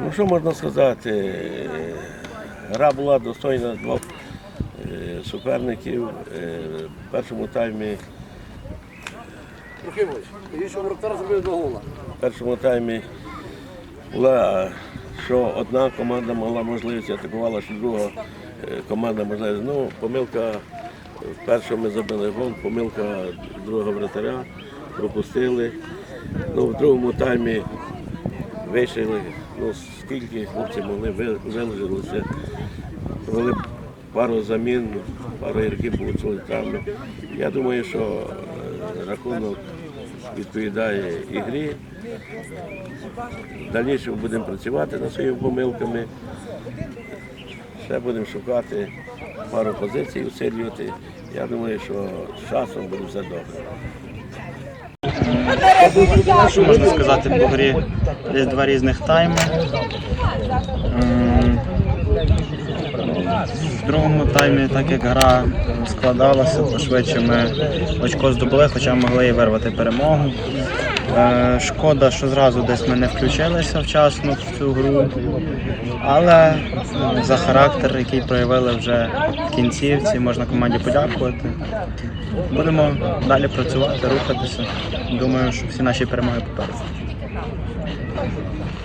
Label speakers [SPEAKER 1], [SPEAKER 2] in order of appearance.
[SPEAKER 1] Ну що можна сказати? Гра була достойна двох е, суперників. Е, В першому таймі, в першому таймі була, що одна команда мала можливість атакувала, що друга е, команда можливість. Ну, помилка е, першому ми забили гол, помилка другого вратаря, пропустили. Ну, в другому таймі вийшли, ну, скільки хлопці могли, ви- виложилися. Провели пару замін, пару ігроків отримали травми. Я думаю, що е, рахунок відповідає ігрі. Дальнішому будемо працювати над своїми помилками. Ще будемо шукати пару позицій, усилювати. Я думаю, що з часом буде все добре.
[SPEAKER 2] Що можна сказати по грі десь два різних тайми. В другому таймі, так як гра складалася, то швидше ми очко здобули, хоча могли і вирвати перемогу. Е, Шкода, що зразу десь ми не включилися вчасно в цю гру. Але е, за характер, який проявили вже в кінцівці, можна команді подякувати. Будемо далі працювати, рухатися. Думаю, що всі наші перемоги попереду.